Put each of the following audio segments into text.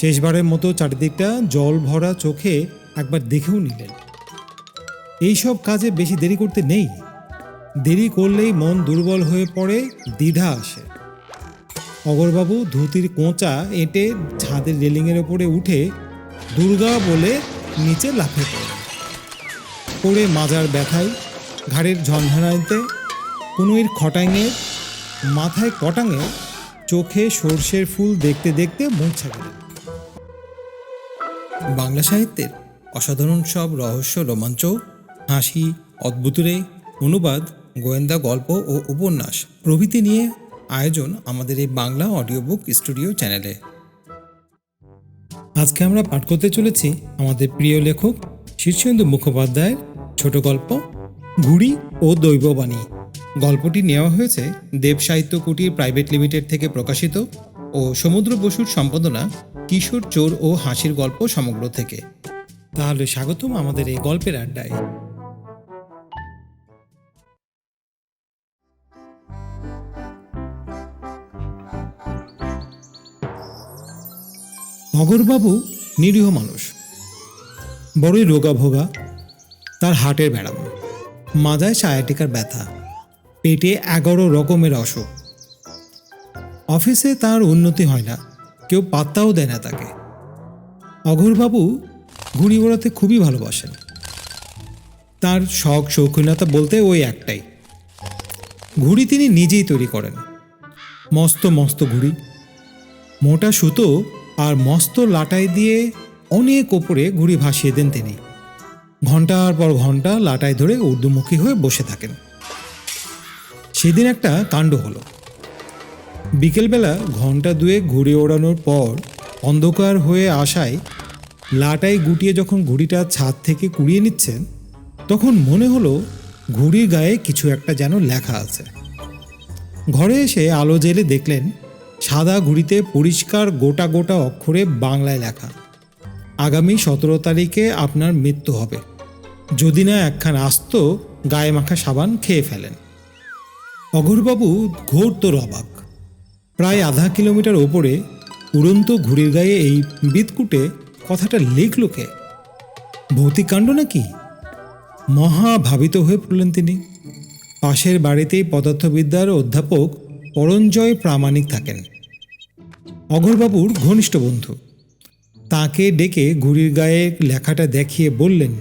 শেষবারের মতো চারিদিকটা জল ভরা চোখে একবার দেখেও নিলেন। এইসব কাজে বেশি দেরি করতে নেই। দেরি করলেই মন দুর্বল হয়ে পড়ে, দ্বিধা আসে। অগরবাবু ধুতির কোঁচা এঁটে ছাদের রেলিংয়ের ওপরে উঠে দুর্গা বলে নিচে লাফে পড়ে পড়ে মাজার ব্যথায়, ঘাড়ের ঝনঝনাইতে, কুনুইর খটাঙে, মাথায় কটাঙে, চোখে সর্ষের ফুল দেখতে দেখতে মূর্ছা গেলেন বাংলা সাহিত্যের অসাধারণ সব রহস্য, রোমাঞ্চ, হাসি অদ্ভুতরে অনুবাদ, গোয়েন্দা গল্প ও উপন্যাস প্রভৃতি নিয়ে আয়োজন আমাদের এই বাংলা অডিও বুক স্টুডিও চ্যানেলে আজকে আমরা পাঠ করতে চলেছি আমাদের প্রিয় লেখক শীর্ষেন্দু মুখোপাধ্যায়ের ছোট গল্প ঘুড়ি ও দৈববাণী। গল্পটি নেওয়া হয়েছে দেব সাহিত্য কুটির প্রাইভেট লিমিটেড থেকে প্রকাশিত ও সমুদ্র বসুর সম্পাদনা কিশোর চোর ও হাসির গল্প সমগ্র থেকে। তাহলে স্বাগতম আমাদের এই গল্পের আড্ডায়। অগরবাবু নিরীহ মানুষ। বড়ই রোগা ভোগা তার হাটের ব্যারাম। মাজায় সায়াটিকার ব্যথা, পেটে এগারো রকমের অসুখ। অফিসে তার উন্নতি হয় না। কেউ পাত্তাও দেয় না তাকে। অঘোরবাবু ঘুড়ি ওড়াতে খুবই ভালোবাসেন। তার শখ শৌখিনতা বলতে ওই একটাই। ঘুড়ি তিনি নিজেই তৈরি করেন। মস্ত মস্ত ঘুড়ি। মোটা সুতো আর মস্ত লাটাই দিয়ে অনেক ওপরে ঘুড়ি ভাসিয়ে দেন তিনি। ঘণ্টার পর ঘণ্টা লাটাই ধরে ঊর্ধ্বমুখী হয়ে বসে থাকেন। সেদিন একটা কাণ্ড হলো। বিকেলবেলা ঘণ্টা দুয়েক ঘুড়ি ওড়ানোর পর অন্ধকার হয়ে আসায় লাটাই গুটিয়ে যখন ঘুড়িটা ছাদ থেকে কুড়িয়ে নিচ্ছেন, তখন মনে হলো ঘুড়ির গায়ে কিছু একটা যেন লেখা আছে। ঘরে এসে আলো জেলে দেখলেন সাদা ঘুড়িতে পরিষ্কার গোটা গোটা অক্ষরে বাংলায় লেখা, আগামী সতেরো তারিখে আপনার মৃত্যু হবে। যদি না একখান আস্ত গায়ে মাখা সাবান খেয়ে ফেলেন। অঘোরবাবু ঘোর তোর অবাক। প্রায় আধা কিলোমিটার ওপরে উড়ন্ত ঘুড়ির গায়ে এই বিদকুটে কথাটা লিখল কে? ভৌতিক কাণ্ড নাকি? মহাভাবিত হয়ে পড়লেন তিনি। পাশের বাড়িতেই পদার্থবিদ্যার অধ্যাপক পরঞ্জয় প্রামাণিক থাকেন। অঘরবাবুর ঘনিষ্ঠ বন্ধু। তাকে ডেকে ঘুড়ির গায়ে লেখাটা দেখিয়ে বললেন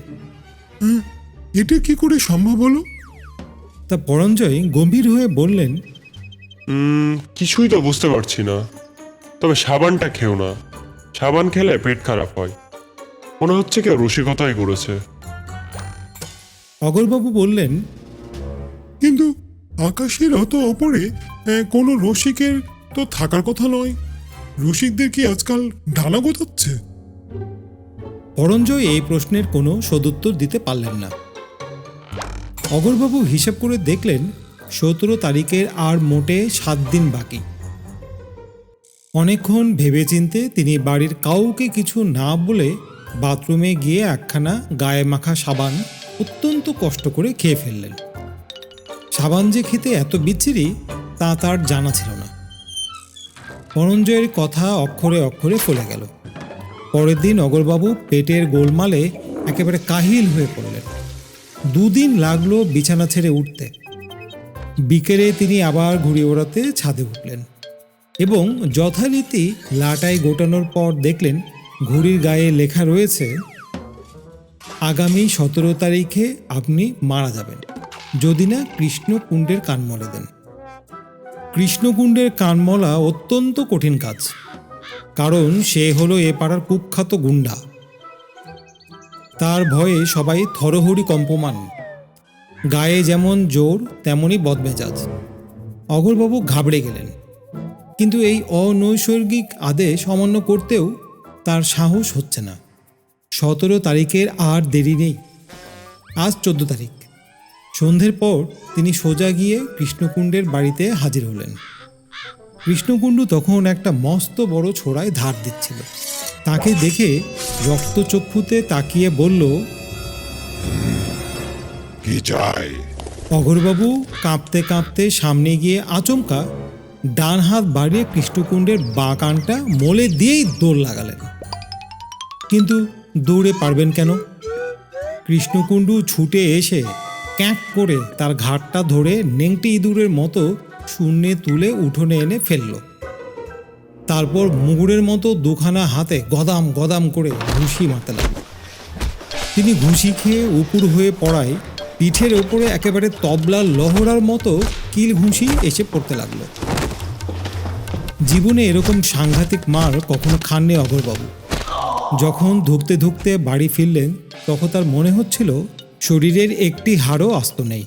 হ্যাঁ, এটা কি করে সম্ভব হলো? তা পরঞ্জয় গম্ভীর হয়ে বললেন কিছুই তো বুঝতে পারছি না। তবে সাবানটা খেও না। সাবান খেলে পেট খারাপ হয়। মনে হচ্ছে কেউ রসিকতাই করেছে অগরবাবু বললেন কিন্তু আকাশের অত ওপরে কোনো রসিকের তো থাকার কথা নয়। রসিকদের কি আজকাল ডানা গোতাচ্ছে? অরঞ্জয় এই প্রশ্নের কোনো সদুত্তর দিতে পারলেন না। অগরবাবু হিসেব করে দেখলেন সতেরো তারিখের আর মোটে সাত দিন বাকি। অনেকক্ষণ ভেবেচিন্তে তিনি বাড়ির কাউকে কিছু না বলে বাথরুমে গিয়ে একখানা গায়ে মাখা সাবান অত্যন্ত কষ্ট করে খেয়ে ফেললেন। সাবান যে খেতে এত বিচ্ছিরি, তা তার জানা ছিল না। পরঞ্জয়ের কথা অক্ষরে অক্ষরে ফলে গেল। পরের দিন অগরবাবু পেটের গোলমালে একেবারে কাহিল হয়ে পড়লেন। দুদিন লাগল বিছানা ছেড়ে উঠতে। বিকেলে তিনি আবার ঘুরে ওড়াতে ছাদে উঠলেন এবং যথারীতি লাটাই গোটানোর পর দেখলেন ঘুড়ির গায়ে লেখা রয়েছে, আগামী সতেরো তারিখে আপনি মারা যাবেন। যদি না কৃষ্ণকুণ্ডের কানমলে দেন। কৃষ্ণকুণ্ডের কানমলা অত্যন্ত কঠিন কাজ, কারণ সে হলো এ পাড়ার কুখ্যাত গুন্ডা তার ভয়ে সবাই থরহরি কম্পমান গায়ে যেমন জোর, তেমনই বদমেজাজ। অগরবাবু ঘাবড়ে গেলেন। কিন্তু এই অনৈসর্গিক আদেশ অমান্য করতেও তার সাহস হচ্ছে না। সতেরো তারিখের আর দেরি নেই। আজ চোদ্দ তারিখ। সন্ধ্যের পর তিনি সোজা গিয়ে কৃষ্ণকুণ্ডের বাড়িতে হাজির হলেন। কৃষ্ণকুণ্ডু তখন একটা মস্ত বড় ছোড়ায় ধার দিচ্ছিল। তাকে দেখে রক্তচক্ষুতে তাকিয়ে বলল কি চাই? অঘরবাবু কাঁপতে কাঁপতে সামনে গিয়ে আচমকা ডান হাত বাড়িয়ে কৃষ্ণকুণ্ডের বাঁ কানটা মোলে দিয়েই দৌড় লাগালেন। কিন্তু দৌড়ে পারবেন কেন? কৃষ্ণকুণ্ডু ছুটে এসে ক্যাঁক করে তার ঘাটটা ধরে নেংটি ইঁদুরের মতো শূন্যে তুলে উঠোনে এনে ফেলল। তারপর মুগুরের মতো দুখানা হাতে গদাম গদাম করে ঘুষি মারতে লাগল। তিনি ঘুষি খেয়ে উপুর হয়ে পড়ায় পিঠের ওপরে একেবারে তবলা লহরার মতো কিল ঘুষি এসে পড়তে লাগল। জীবনে এরকম সাংঘাতিক মার কখনো খাননি অগরবাবু। যখন ধুকতে ধুকতে বাড়ি ফিরলেন, তখন তার মনে হচ্ছিল শরীরের একটি হাড়ও আস্ত নেই।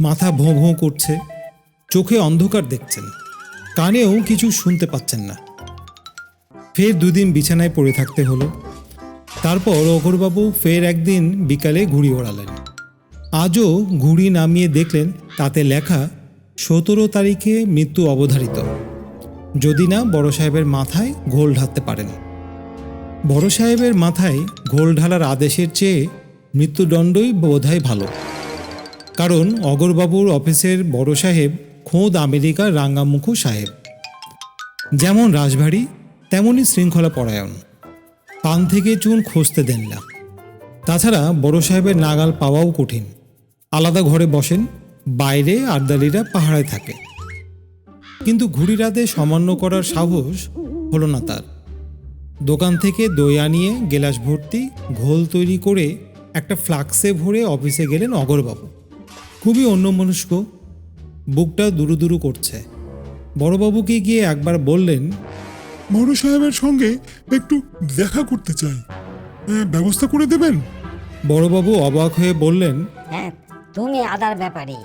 মাথা ভোঁ ভোঁ করছে, চোখে অন্ধকার দেখছেন, কানেও কিছু শুনতে পাচ্ছেন না। ফের দুদিন বিছানায় পড়ে থাকতে হলো। তারপর অঘরবাবু ফের একদিন বিকালে ঘুড়ি ওড়ালেন। আজও ঘুড়ি নামিয়ে দেখলেন তাতে লেখা, সতেরো তারিখে মৃত্যু অবধারিত। যদি না বড় সাহেবের মাথায় ঘোল ঢালতে পারেন। বড় সাহেবের মাথায় ঘোল ঢালার আদেশের চেয়ে মৃত্যুদণ্ডই বোধহয় ভালো। কারণ অগরবাবুর অফিসের বড় সাহেব খোদ আমেরিকার রাঙ্গামুখো সাহেব। যেমন রাজবাড়ি, তেমনই শৃঙ্খলা পরায়ণ পান থেকে চুন খসতে দেন না। তাছাড়া বড় সাহেবের নাগাল পাওয়াও কঠিন। আলাদা ঘরে বসেন, বাইরে আর্দালিরা পাহারায় থাকে। কিন্তু ঘুড়ি রাতে সামান্য করার সাহস হলো না তার। দোকান থেকে দই আনিয়ে গেলাস ভর্তি, ঘোল তৈরি করে একটা ফ্লাক্সে ভরে অফিসে গেলেন অগরবাবু। খুবই অন্যমনস্ক, বুকটা দুরু দুরু করছে। বড়বাবুকে গিয়ে একবার বললেন, বড় সাহেবের সঙ্গে একটু দেখা করতে চাই। ব্যবস্থা করে দেবেন? বড়বাবু অবাক হয়ে বললেন হ্যাঁ তুমি আদার ব্যাপারে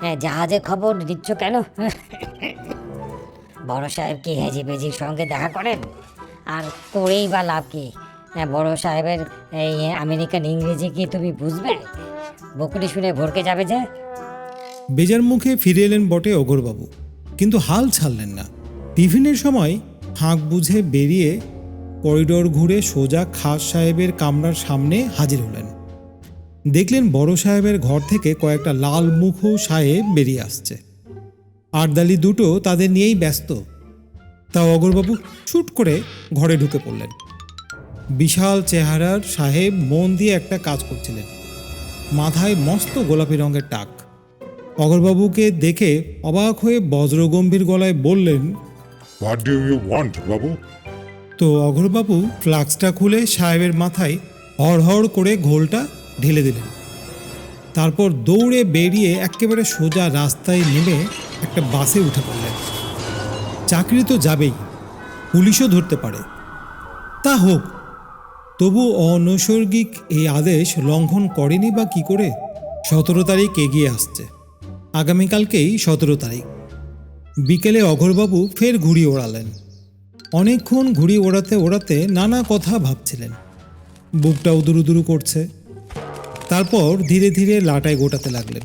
হ্যাঁ, জাহাজে খবর দিচ্ছ কেন? বড় সাহেব কি হেজি বেজির সঙ্গে দেখা করেন? আর করেই বা লাভ কি? হ্যাঁ, বড় সাহেবের এই আমেরিকান ইংরেজি কি তুমি বুঝবে? বকুটি শুনে ভরকে যাবে যে। বেজার মুখে ফিরে এলেন বটে অগরবাবু কিন্তু হাল ছাড়লেন না। টিফিনের সময় হাঁক বুঝে বেরিয়ে করিডোর ঘুরে সোজা খাস সাহেবের কামরার সামনে হাজির হলেন। দেখলেন বড় সাহেবের ঘর থেকে কয়েকটা লাল মুখো সাহেব বেরিয়ে আসছে। আরদালি দুটো তাদের নিয়েই ব্যস্ত। তা অগরবাবু ছুট করে ঘরে ঢুকে পড়লেন। বিশাল চেহারার সাহেব মন দিয়ে একটা কাজ করছিলেন। মাথায় মস্ত গোলাপি রঙের টাক। অগরবাবুকে দেখে অবাক হয়ে বজ্রগম্ভীর গলায় বললেন হোয়াট ডু ইউ ওয়ান্ট বাবু? তো অঘরবাবু ফ্লাক্সটা খুলে সাহেবের মাথায় হড়হড় করে ঘোলটা ঢেলে দিলেন। তারপর দৌড়ে বেরিয়ে একেবারে সোজা রাস্তায় নেমে একটা বাসে উঠে পড়লেন। চাকরি তো যাবেই, পুলিশও ধরতে পারে। তা হোক, তবু অনৈসর্গিক এই আদেশ লঙ্ঘন করেনি বা কি করে? সতেরো তারিখ এগিয়ে আসছে। আগামীকালকেই সতেরো তারিখ। বিকেলে অঘরবাবু ফের ঘুড়ি ওড়ালেন। অনেকক্ষণ ঘুড়ি ওড়াতে ওড়াতে নানা কথা ভাবছিলেন। বুকটা উদুরু উদুরু করছে। তারপর ধীরে ধীরে লাটায় গোটাতে লাগলেন।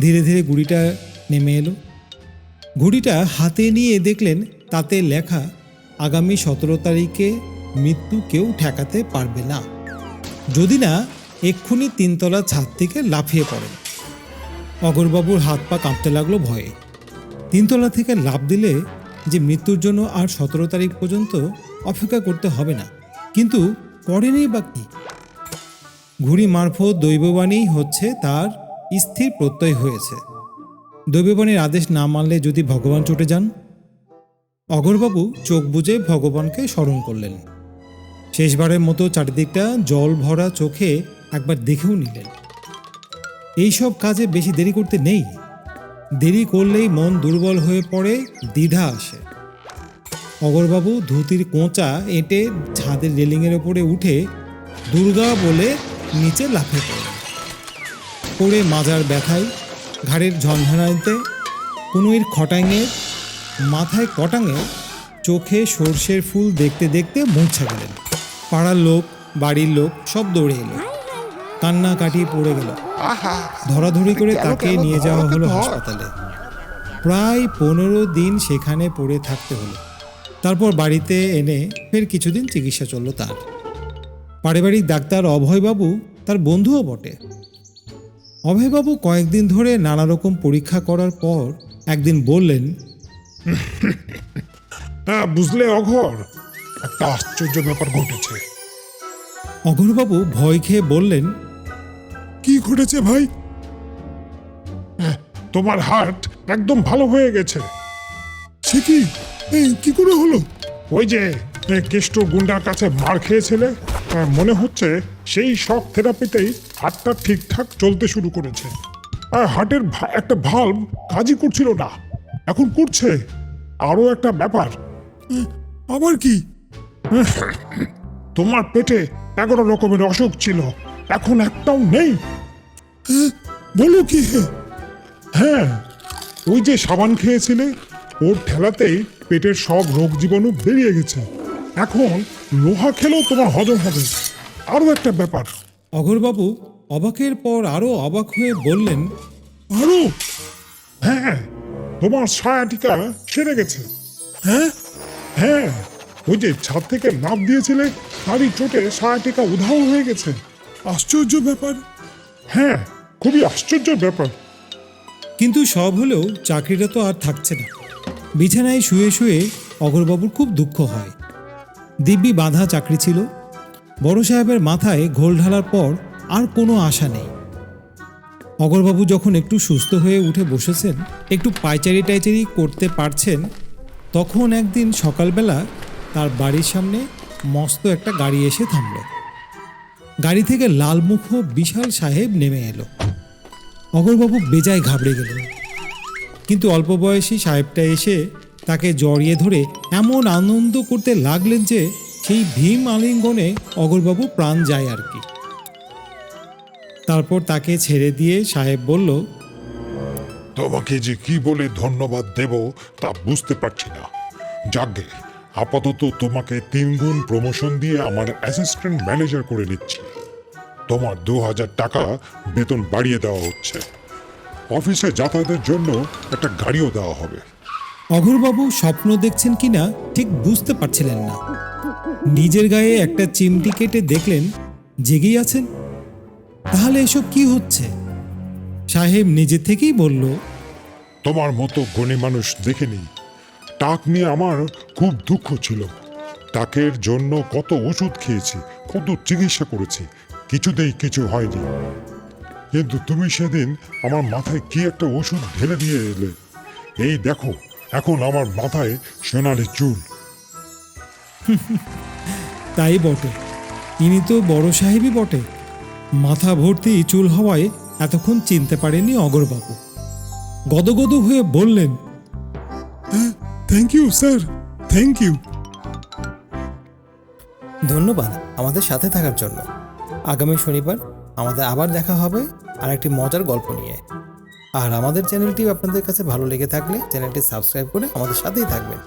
ধীরে ধীরে ঘুড়িটা নেমে এলো। ঘুড়িটা হাতে নিয়ে দেখলেন তাতে লেখা, আগামী সতেরো তারিখে মৃত্যু কেউ ঠেকাতে পারবে না। যদি না, এক্ষুনি তিনতলা ছাদ থেকে লাফিয়ে পড়েন। অগরবাবুর হাত পা কাঁপতে লাগল ভয়ে। তিনতলা থেকে লাভ দিলে যে মৃত্যুর জন্য আর সতেরো তারিখ পর্যন্ত অপেক্ষা করতে হবে না। কিন্তু করেনি বা কি? ঘুড়ি মারফত দৈববাণী হচ্ছে তার স্থির প্রত্যয় হয়েছে। দৈববাণীর আদেশ না মানলে যদি ভগবান চটে যান? অগরবাবু চোখ বুজে ভগবানকে স্মরণ করলেন। শেষবারের মতো চারিদিকটা জল ভরা চোখে একবার দেখেও নিলেন। এইসব কাজে বেশি দেরি করতে নেই। দেরি করলেই মন দুর্বল হয়ে পড়ে, দ্বিধা আসে। অগরবাবু ধুতির কোঁচা এঁটে ছাদের রেলিংয়ের ওপরে উঠে, দুর্গা বলে নিচে লাফে পড়ে। পড়ে মাজার ব্যথায় ঘাড়ের ঝনঝনাইতে কুনুইর খটাঙে মাথায় কটাঙে চোখে সর্ষের ফুল দেখতে দেখতে মূর্ছা গেলেন। পাড়ার লোক বাড়ির লোক সব দৌড়ে এলো। কান্না কাটিয়ে পড়ে গেল। ধরাধরি করে তাকে নিয়ে যাওয়া হলো হাসপাতালে। প্রায় পনেরো দিন সেখানে পড়ে থাকতে হলো। তারপর বাড়িতে এনে ফের কিছুদিন চিকিৎসা চলল তার। পারিবারিক ডাক্তার অভয়বাবু তার বন্ধুও বটে। অভয়বাবু কয়েকদিন ধরে নানা রকম পরীক্ষা করার পর একদিন বললেন হ্যাঁ বুঝলে অঘর একটা আশ্চর্য ব্যাপার ঘটেছে। অঘোরবাবু ভয় খেয়ে বললেন কি ঘটেছে ভাই? হ্যাঁ, তোমার হার্ট একদম ভালো হয়ে গেছে। সে কি? এই কি করে হলো? ওই যে কেষ্ট গুন্ডার কাছে মার খেয়েছিলে? মনে হচ্ছে সেই শক থেরাপিতেই হার্টটা ঠিকঠাক চলতে শুরু করেছে। আর হার্টের ভা- একটা ভাল্ব কাজই করছিল না। এখন করছে। আরও একটা ব্যাপার। আবার কি? তোমার পেটে এগারো রকমের অসুখ ছিল। এখন একটাও নেই। বলো কি? হ্যাঁ ওই যে সাবান খেয়েছিলে, ওর ঠেলাতেই পেটের সব রোগ জীবাণু বেরিয়ে গেছে। এখন লোহা খেলেও তোমার হজম হবে। আরও একটা ব্যাপার। অঘোরবাবু অবাকের পর আরও অবাক হয়ে বললেন আরও! হ্যাঁ তোমার সায়াটিকা সেরে গেছে। হ্যাঁ? হ্যাঁ ওই যে ছাদ থেকে লাভ দিয়েছিলে তারই চোটে সায়াটিকা উধাও হয়ে গেছে। আশ্চর্য ব্যাপার। হ্যাঁ খুবই আশ্চর্য ব্যাপার। কিন্তু সব হলেও চাকরিটা তো আর থাকছে না। বিছানায় শুয়ে শুয়ে অগরবাবুর খুব দুঃখ হয়। দিব্যি বাঁধা চাকরি ছিল। বড় সাহেবের মাথায় ঘোল ঢালার পর আর কোনো আশা নেই। অগরবাবু যখন একটু সুস্থ হয়ে উঠে বসেছেন, একটু পাইচারি টাইচারি করতে পারছেন, তখন একদিন সকালবেলা তার বাড়ির সামনে মস্ত একটা গাড়ি এসে থামল। গাড়ি থেকে লালমুখ বিশাল সাহেব নেমে এলো। অগরবাবু বেজায় ঘাবড়ে গেলেন। কিন্তু অল্প বয়সী সাহেবটা এসে তাকে জড়িয়ে ধরে এমন আনন্দ করতে লাগলেন যে সেই ভীম আলিঙ্গনে অগরবাবু প্রাণ যায় আর কি। তারপর তাকে ছেড়ে দিয়ে সাহেব বলল, তোমাকে যে কি বলে ধন্যবাদ দেব তা বুঝতে পারছি না। যাকে আপাতত তোমাকে তিনগুণ প্রমোশন দিয়ে আমার অ্যাসিস্ট্যান্ট ম্যানেজার করে নিচ্ছি। তোমার দু হাজার টাকা বেতন বাড়িয়ে দেওয়া হচ্ছে। অফিসে যাতায়াতের জন্য একটা গাড়িও দেওয়া হবে। অঘোরবাবু স্বপ্ন দেখছেন কিনা ঠিক বুঝতে পারছিলেন না। নিজের গায়ে একটা চিমটি কেটে দেখলেন, জেগেই আছেন। তাহলে এসব কি হচ্ছে? সাহেব নিজে থেকেই বলল, তোমার মতো গণী মানুষ দেখেনি। টাক নিয়ে আমার খুব দুঃখ ছিল। টাকের জন্য কত ওষুধ খেয়েছি, কত চিকিৎসা করেছি, কিছুতেই কিছু হয়নি। কিন্তু তুমি সেদিন আমার মাথায় কি একটা ওষুধ ঢেলে দিয়ে এলে? এই দেখো এখন আমার মাথায় সোনালি চুল। তাই বটে। ইনি তো বড় সাহেবই বটে। মাথা ভর্তি চুল হওয়ায় এতক্ষণ চিনতে পারেনি অগরবাবু। গদগদ হয়ে বললেন thank you sir thank you ধন্যবাদ আমাদের সাথে থাকার জন্য। আগামী শনিবার আমাদের আবার দেখা হবে আর একটি মজার গল্প নিয়ে। আর আমাদের চ্যানেলটি আপনাদের কাছে ভালো লেগে থাকলে চ্যানেলটি সাবস্ক্রাইব করে আমাদের সাথেই থাকবেন।